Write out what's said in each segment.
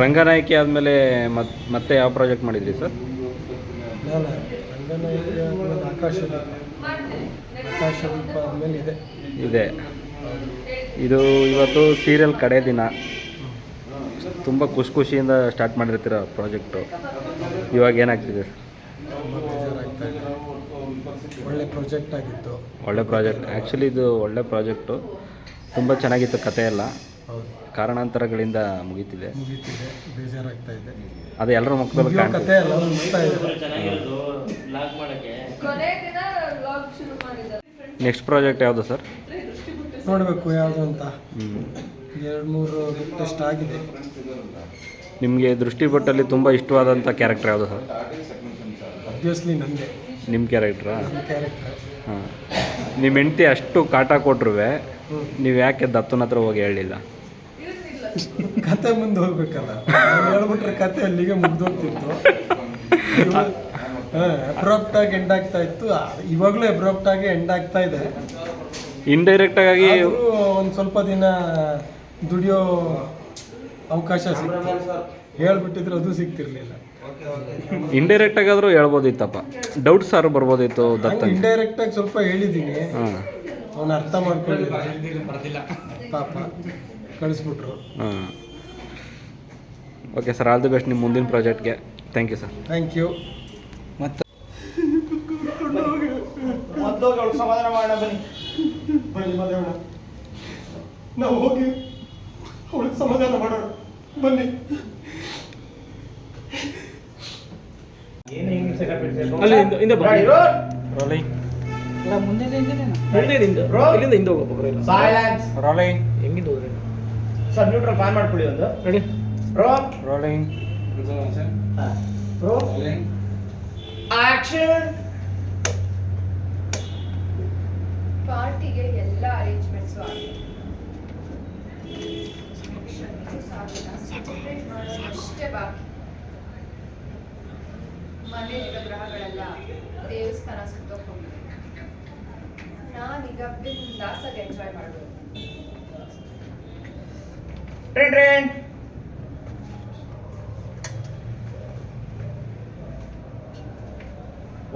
ರಂಗನಾಯಕಿ ಆದಮೇಲೆ ಮತ್ ಮತ್ತೆ ಯಾವ ಪ್ರಾಜೆಕ್ಟ್ ಮಾಡಿದ್ರಿ ಸರ್ ನಾನು ರಂಗನಾಯಕಿ ಆದ್ಮೇಲೆ ಆಕಾಶದೀಪ ಆಕಾಶದೀಪ ಆದಮೇಲೆ ಇದೆ. ಇದೆ. ಇದು ಇವತ್ತು ಸೀರಿಯಲ್ ಕಡೆ ದಿನ. ತುಂಬ ಖುಷಿ ಖುಷಿಯಿಂದ ಸ್ಟಾರ್ಟ್ ಮಾಡಿರ್ತೀರ ಪ್ರಾಜೆಕ್ಟು ಇವಾಗ ಏನಾಗ್ತಿದೆ ತುಂಬ ಬೇಜಾರಾಗ್ತಾ ಇದೆ. ಒಳ್ಳೆ ಪ್ರಾಜೆಕ್ಟ್ ಆಗಿತ್ತು. ಒಳ್ಳೆ ಪ್ರಾಜೆಕ್ಟ್ ಆ್ಯಕ್ಚುಲಿ ಇದು ಒಳ್ಳೆ ಪ್ರಾಜೆಕ್ಟು ತುಂಬ ಚೆನ್ನಾಗಿತ್ತು ಕತೆ ಎಲ್ಲ ಕಾರಣಾಂತರಗಳಿಂದ ಮುಗೀತಿದೆ. ಮುಗೀತಿದೆ. ಬೇಜಾರಾಗ್ತಾ ಇದೆ ಅದು ಎಲ್ಲರ ಮುಖದಲ್ಲಿ ಮುಗಿಯೋ ಕಾಣ್ತಿದೆ. ಕತೆ ಅಲ್ಲ ಮುಗಿಸ್ತಾ ಇದೆ. ಕೊನೆ ದಿನ ವ್ಲಾಗ್ ಶುರು ಮಾಡಿದ್ದಾರೆ. ನೆಕ್ಸ್ಟ್ ಪ್ರಾಜೆಕ್ಟ್ ಯಾವುದು ಸರ್? ನೋಡಬೇಕು ಯಾವುದು ಅಂತ. ಎರಡು ಮೂರು ಟೆಸ್ಟ್ ಆಗಿದೆ. ನಿಮಗೆ ದೃಷ್ಟಿಪಟ್ಟಲ್ಲಿ ತುಂಬ ಇಷ್ಟವಾದಂಥ ಕ್ಯಾರೆಕ್ಟರ್ ಯಾವುದು ಸರ್? ಅಬ್ವಿಯಸ್ಲಿ ನಂದೆ. ನಿಮ್ಮ ಕ್ಯಾರೆಕ್ಟ್ರಾ ನನ್ನ ಕ್ಯಾರೆಕ್ಟರ್ ಹಾಂ. ನಿಮ್ಮ ಹೆಂಡ್ತಿ ಅಷ್ಟು ಕಾಟ ಕೊಟ್ರು ನೀವು ಯಾಕೆ ದತ್ತನ ಹತ್ರ ಹೋಗಿ ಹೇಳಲಿಲ್ಲ ಕತೆ ಮುಂದೆ ಹೋಗ್ಬೇಕಲ್ಲ. ಹೇಳ್ಬಿಟ್ರೆ ಕತೆ ಅಲ್ಲಿಗೆ ಮುಗ್ದೋಗ್ತಿತ್ತು. ಅಬ್ರಾಪ್ಟ್ ಆಗಿ ಎಂಡ್ ಆಗ್ತಾ ಇತ್ತು. ಇವಾಗಲೂ ಅಬ್ರಾಪ್ಟ್ ಆಗಿ ಎಂಡ್ ಆಗ್ತಾ ಇದೆ. ಇಂಡೈರೆಕ್ಟ್ ಆಗಿ ಒಂದು ಸ್ವಲ್ಪ ದಿನ ದುಡಿಯೋ ಅವಕಾಶ ಸಿಕ್ತು. ಹೇಳ್ಬಿಟ್ಟಿದ್ರೆ ಅದು ಸಿಗ್ತಿರ್ಲಿಲ್ಲ. ಇಂಡೈರೆಕ್ಟ್ ಆದರೂ ಹೇಳ್ಬೋದಿತ್ತಪ್ಪ. ಡೌಟ್ಸ್ ಸಾರು ಬರ್ಬೋದಿತ್ತು ದತ್ತ ಇಂಡೈರೆಕ್ಟ್ ಆಗಿ ಸ್ವಲ್ಪ ಹೇಳಿದ್ದೀನಿ. ಅವನು ಅರ್ಥ ಮಾಡ್ಕೊಳ್ಳಿಲ್ಲ ಪಾಪ. ಕಳಿಸ್ಬಿಟ್ರು. ಹಾಂ. Okay sir all the best ನಿಮ್ಮ ಮುಂದಿನ ಪ್ರಾಜೆಕ್ಟ್ಗೆ thank you sir thank you ಮತ್ತು? ಸಮಾಧಾನ ಮಾಡೋಣ ಬನ್ನಿ. ಬನ್ನಿ ನಾವು ಹೋಗಿ ಅವಳಿಗೆ ಸಮಾಧಾನ ಮಾಡೋಣ. ಬನ್ನಿ. ಏನು ಹಿಂಗೆ ಸೆಟಪ್ ಅಲ್ಲಿ ಹಿಂದೆ- ಹಿಂದೆ ಬಾ. ರೋಲಿ ಇಲ್ಲಿಂದ ಹಿಂದೆ ಹೋಗ್ಬೇಕು ಇಲ್ಲ ಸೈಲೆನ್ಸ್ ರೋಲಿ ಹೆಂಗಿಂದ ಹೋಗ್ರಿ ಸರ್ ನ್ಯೂಟ್ರಲ್ ಫ್ಯಾನ್ ಮಾಡ್ಕೊಳ್ಳಿ ಒಂದು. ರೆಡಿ. ರೋ ರೋಲಿಂಗ್ ರೋಲ್ ಆಕ್ಷನ್ ಪಾರ್ಟಿಗೆ ಎಲ್ಲ ಅರೇಂಜ್ಮೆಂಟ್ಸ್ ಆಗಿದೆ ಅಷ್ಟೇ ಬಾಕಿ. ಮನೆಯಲ್ಲಿರೋ ಗ್ರಹಗಳೆಲ್ಲ ದೇವಸ್ಥಾನ ಸುತ್ತೋಕೆ ಹೋಗಿದೆ ನಾನೀಗ ಬಿಂದಾಸಾಗಿ ಎಂಜಾಯ್ ಮಾಡೋದು ಟ್ರೆಂಡ್ ಟ್ರೆಂಡ್.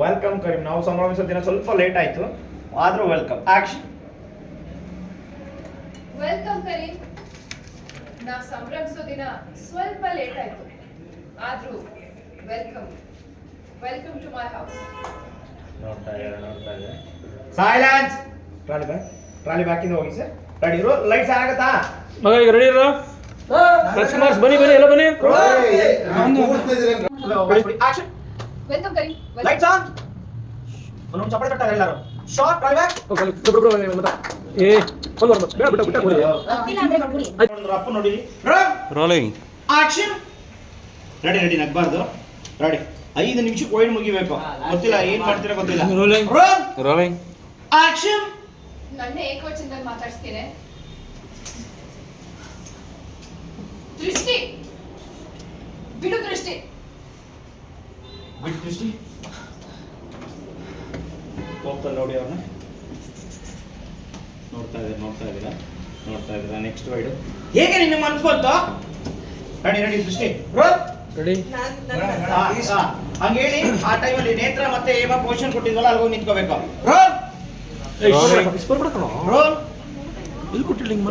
ವೆಲ್ಕಮ್ ಕರೀಂ ನಾವು ಸಮಾವೇಶ ದಿನ ಸ್ವಲ್ಪ ಲೇಟ್ ಆಯ್ತು ಆದ್ರೂ ವೆಲ್ಕಮ್ ಆಕ್ಷನ್ ವೆಲ್ಕಮ್ ಕರೀಂ ನಾವು ಸಂಭ್ರಮಿಸೋ ದಿನ ಸ್ವಲ್ಪ ಲೇಟ್ ಆಯ್ತು ಆದ್ರೂ welcome welcome to my house ನೋಡ್ತಾ ಇದ್ದಾರೆ ನೋಡ್ತಾ ಇದ್ದಾರೆ. ಟ್ರಾಲಿ ಬ್ಯಾಕ್ ಟ್ರಾಲಿ ಬ್ಯಾಕಿಂದ ಹೋಗಿ ಸರ್ ರೆಡಿ ಇರೋ? ಲೈಟ್ಸ್ ಆಗತ್ತಾ? ಮಗ ಈಗ ರೆಡಿ ಇರೋ? ಲಕ್ಷ್ಮಣ್ ಬನ್ನಿ ಬನ್ನಿ ಎಲ್ಲ ಬನ್ನಿ. Action welcome Karim lights on ಒಂದೊಂದು ಚಪ್ಪಳೆ ಕಟ್ಟಾಗ ಎಲ್ಲರೂ. ಶಾರ್ಟ್ ಬ್ಯಾಕ್ ಏ ಒಂದು ಬೇಡ ಬಿಟ್ಟ ಬಿಟ್ಟ ಅಪ್ಪ ನೋಡಿ ರೋಲಿಂಗ್ ಆಕ್ಷನ್ ರೆಡಿ ರೆಡಿ ನಗ್ಬಾರ್ದು. ರೆಡಿ ಐದು ನಿಮಿಷ ವೈಡ್ ಮುಗಿಬೇಕು. ಗೊತ್ತಿಲ್ಲ ಏನ್ ಮಾಡ್ತೀರಾ ಗೊತ್ತಿಲ್ಲ. ರೋಲಿಂಗ್ ರೋಲಿಂಗ್ ಆಕ್ಷನ್ ನನ್ನ ಏಕವಚನದಲ್ಲಿ ಮಾತಾಡ್ಸ್ತೀನಿ ದೃಷ್ಟಿ. ಬಿಡು ದೃಷ್ಟಿ. ಬಿಡು ದೃಷ್ಟಿ. ಹೋಗ್ತಾ ನೋಡಿ ಅವನ. ನೋಡ್ತಾ ಇದ್ದೀರಾ ನೋಡ್ತಾ ಇದ್ದೀರಾ ನೋಡ್ತಾ ಇದ್ದೀರಾ. ನೆಕ್ಸ್ಟ್ ವೈಡು ಹೇಗೆ ನಿನ್ನ ಮನ್ಸು ಬಂತು? ರೆಡಿ ರೆಡಿ ದೃಷ್ಟಿ. ರೆಡಿ ಹಂಗೇಳಿ ಹೇಳಿ ಆ ಟೈಮಲ್ಲಿ ನೇತ್ರ ಮತ್ತೆ ಏಮ ಪೋಷನ್ ಕೊಟ್ಟಿದ್ವಲ್ಲ ಅಲ್ಲಿ ಹೋಗಿ ನಿಂತ್ಕೋಬೇಕು. ರೋಲ್ ರೋಲ್ ಇಲ್ಲಿ ಕೊಟ್ಟಿಲ್ಲ ಹಿಂಗೆ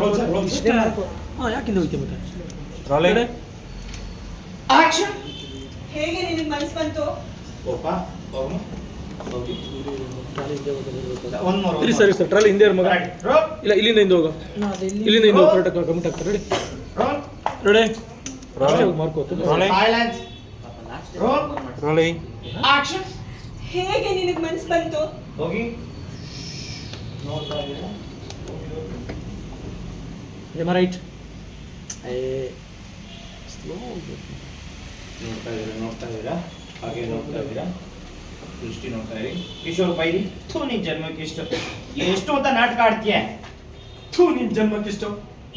ಯಾಕಿಂದ ಹೋಯ್ತು ಮತ್ತೆ? ರೋಲಿಂಗ್ ಆಕ್ಷನ್ ಹೇಗೆ ನಿನಗೆ ಮನಸ್ಸು ಬಂತು? ಓಪ ಹೋಗು. ಒನ್ ಮೋರ್ ಸರಿ ಸರಿ ಸರ್. ಟ್ರಾಲಿ ಹಿಂದೆ ಇರು ಮಗ. ಇಲ್ಲ ಇಲ್ಲಿಂದ ಹಿಂದೆ ಹೋಗೋ. ಇಲ್ಲಿಂದ ಹಿಂದೆ ಹೋಗಿ. ಕರೆಕ್ಟಾಗಿ ಕಮಿಟ್ ಆಗ್ತಾರೆ ರೆಡಿ ರೆಡಿ ಮಾರ್ಕೋತು ರೋಲಿಂಗ್ ಆಕ್ಷನ್ ಹೇಗೆ ನಿನಗೆ ಮನಸ್ಸು ಬಂತು? ಹೋಗಿ. ನೋಡ್ತಾ ಇದ್ದೀರಾ? ಎಂ ರೈಟ್ ಏ ಸ್ಲೋ ನೋಡ್ತಾ ಇದ್ದೀರಾ? ನೋಡ್ತಾ ಇದ್ದೀರಾ? ಹಾಗೆ ನೋಡ್ತಾ ಇದ್ದೀರಾ? ದೃಷ್ಟಿ ನೋಡ್ತಾ ಇರಿ. ಕಿಶೋರ್ ಬೈರಿ ಥೂ ನಿನ್ ಜನ್ಮಕ್ಕೆ ಇಷ್ಟು. ಎಷ್ಟು ಅಂತ ನಾಟಕ ಆಡ್ತೀಯ? ಥೂ ನಿನ್ ಜನ್ಮಕ್ಕಿಷ್ಟು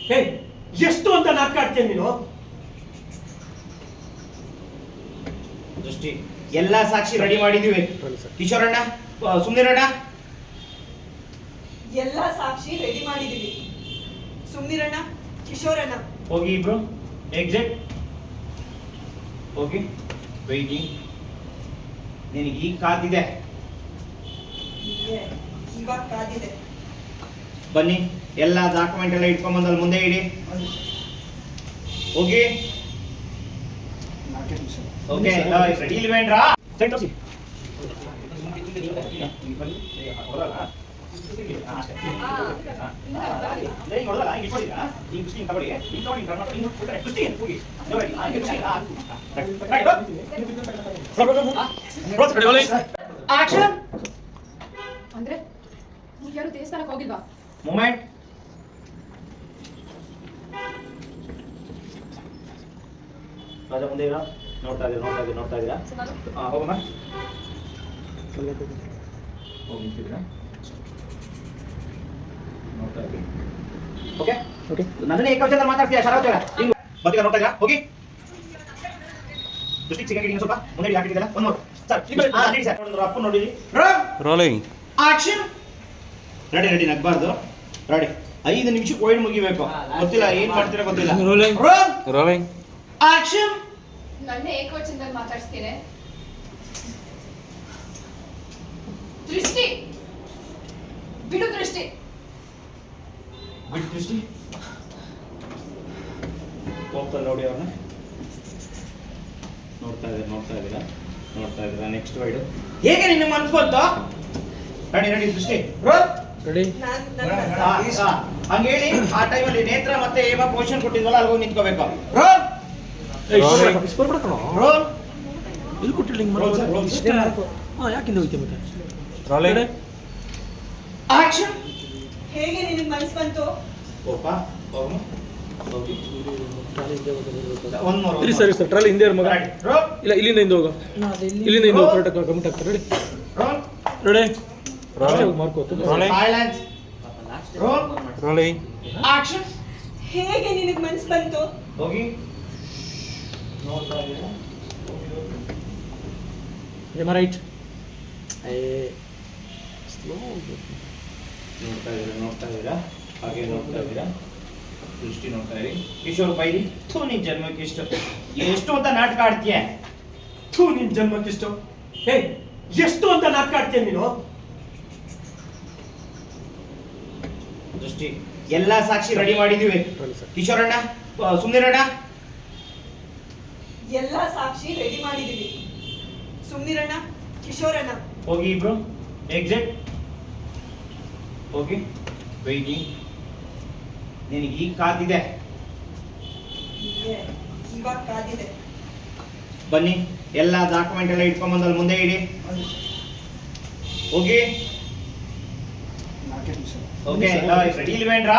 ಹೇ ಎಷ್ಟು ಅಂತ ನಾಟಕ ಆಡ್ತೀಯ ನೀನು? ದೃಷ್ಟಿ ಎಲ್ಲಾ ಸಾಕ್ಷಿ ರೆಡಿ ಮಾಡಿದೀವಿ ಕಿಶೋರಣ್ಣ ಸುಮ್ನಿರಣ್ಣ ಎಲ್ಲ ಸಾಕ್ಷಿ ರೆಡಿ ಮಾಡಿದೀವಿ ಸುಮ್ನಿರಣ್ಣ ಕಿಶೋರಣ್ಣ ಹೋಗಿ ಇಬ್ರು. ಎಕ್ಸಿಟ್ ಹೋಗಿ ವೈಟಿಂಗ್ ನಿನಗೆ ಈಗ ಕಾದಿದೆ. ಇವಾಗ ಕಾದಿದೆ. ಬನ್ನಿ ಎಲ್ಲ ಡಾಕ್ಯುಮೆಂಟ್ ಎಲ್ಲ ಇಟ್ಕೊಂಬಂದಲ್ಲಿ ಮುಂದೆ ಇಡಿ. ಹೋಗಿ. ಓಕೆ ರೆಡಿ ಇಲ್ವೇನ್ರಾ ಅಂದ್ರೆ ಯಾರು ದೇವಸ್ಥಾನಕ್ಕೆ ಹೋಗಿಲ್ವಾ? ಮೊಮೆಂಟ್ ರಾಜ ಮುಂದೆ ಇರೋ. ನೋಡ್ತಾ ಇದ್ದೀರಾ ನೋಡ್ತಾ ಇದ್ದೀರಾ ನೋಡ್ತಾ ಇದ್ದೀರಾ? ಹೋಗಮ್ಮ. ಹೋಗಿ ನಿಂತಿದ್ದೀರಾ ನೋಡ್ತಾ ಇದ್ದೀವಿ ಓಕೆ ಓಕೆ ನನ್ನನ್ನೇ ಏಕವಚನ ಮಾತಾಡ್ತೀಯಾ? ಶರಾವಚನ. ಹಿಂಗೆ ಬದಿಗ ನೋಡ್ತಾ ಇದ್ದೀರಾ ಹೋಗಿ. ದೃಷ್ಟಿಗೆ ಸಿಗಂಗಿಡಿ ಸ್ವಲ್ಪ. ಮುಂದೆ ಹಾಕಿದ್ದೀರಾ ಒಂದು ಮೂರು ಸರ್ ಹಾಂ ಸರ್. ನೋಡಿದ್ರು ಅಪ್ಪ ನೋಡಿರಿ ರೋಲಿಂಗ್ ಆಕ್ಷನ್ ರೆಡಿ ರೆಡಿ ನಗ್ಬಾರ್ದು. ರೆಡಿ ಐದು ನಿಮಿಷ ಒಯ್ದು ಮುಗಿಬೇಕು. ಗೊತ್ತಿಲ್ಲ ಏನ್ ಮಾಡ್ತೀರಾ ಗೊತ್ತಿಲ್ಲ. ರೋಲಿಂಗ್ ರೋಲಿಂಗ್ ಆಕ್ಷನ್ ನನ್ನೇ ಏಕವಚನದಲ್ಲಿ ಮಾತಾಡ್ತೀನಿ ದೃಷ್ಟಿ. ಬಿಡು ದೃಷ್ಟಿ. ಬಿಟ್ಟು ದೃಷ್ಟಿ ಹೋಗ್ತಾರೆ ನೋಡಿ ಅವ್ರನ್ನ. ನೋಡ್ತಾ ಇದ್ದೀರಾ ನೋಡ್ತಾ ಇದ್ದೀರಾ? ನೋಡ್ತಾ ಇದ್ದೀರಾ? ನೆಕ್ಸ್ಟ್ ವೈಡು ಹೇಗೆ ನಿನ್ನ ಮನ್ಸು ಬಂತು? ರೆಡಿ ರೆಡಿ ದೃಷ್ಟಿ. ರೆಡಿ ಆ, ಆ, ಹಂಗ್ ಹೇಳಿ ಆ ಟೈಮಲ್ಲಿ ನೇತ್ರ ಮತ್ತೆ ಏಮ ಪೊಸಿಷನ್ ಕೊಟ್ಟಿದ್ವಲ್ಲ ಅಲ್ಲಿ ಹೋಗಿ ನಿಂತ್ಕೋಬೇಕು ರೋಲ್ ಇಲ್ಲಿ ಕೊಟ್ಟಿಲ್ಲ ಹಿಂಗೆ ಯಾಕಿಂದ ಹೋಯ್ತೆ ಮತ್ತೆ? ಆಕ್ಷನ್ ಮನ್ಸು ಬಂತು. ಒಂದ್ ಮೂರು ಇರಿ ಸರಿ ಸರ್ ಟ್ರಾಲಿ ಹಿಂದೆ ಮಗ. ಇಲ್ಲ ಇಲ್ಲಿಂದ ಹಿಂದೆ ಹೋಗು. ಇಲ್ಲಿಂದ ಹಿಂದೆ ಹೋಗಿ ಕರೆಕ್ಟಾಗಿ ಕಮಿಟ್ ಆಗ್ತಾರೆ ರೆಡಿ ರೆಡಿ ಹೇಗೆ ನಿನಗೆ ಮನ್ಸು ಬಂತು? ಹೋಗಿ. ರೈಟ್ ಸ್ಲೋ ನೋಡ್ತಾ ಇದ್ದೀರಾ ನೋಡ್ತಾ ಇದ್ದೀರಾ? ಹಾಗೆ ನೋಡ್ತಾ ಇದ್ದೀರಾ? ದೃಷ್ಟಿ ನೋಡ್ತಾ ಇರಿ. ಕಿಶೋರ್ ಬೈರಿ ಥೂ ನಿನ್ ಜನ್ಮಕ್ಕೆ ಇಷ್ಟು. ಎಷ್ಟು ಅಂತ ನಾಟಕ ಆಡ್ತೀಯ? ಥೂ ನಿನ್ ಜನ್ಮಕ್ಕಿಷ್ಟು ಹೇ ಎಷ್ಟು ಅಂತ ನಾಟಕ ಆಡ್ತೀಯ ನೀನು? ದೃಷ್ಟಿ ಎಲ್ಲಾ ಸಾಕ್ಷಿ ರೆಡಿ ಮಾಡಿದೀವಿ ಕಿಶೋರಣ್ಣ ಸುಮ್ನಿರಣ್ಣ. ಎಲ್ಲ ಸಾಕ್ಷಿ ರೆಡಿ ಮಾಡಿದೀವಿ ಸುಮ್ನಿರಣ್ಣ ಕಿಶೋರಣ್ಣ ಹೋಗಿ ಇಬ್ರು ಎಕ್ಸಿಟ್ ಹೋಗಿ ವೈಟಿಂಗ್ ನಿನಗೆ ಈಗ ಕಾದಿದೆ. ಇವಾಗ ಕಾದಿದೆ. ಬನ್ನಿ ಎಲ್ಲ ಡಾಕ್ಯುಮೆಂಟ್ ಎಲ್ಲ ಇಟ್ಕೊಂಬಂದಲ್ಲಿ ಮುಂದೆ ಇಡಿ. ಹೋಗಿ. Okay ready ಇಲ್ವೇನ್ರಾ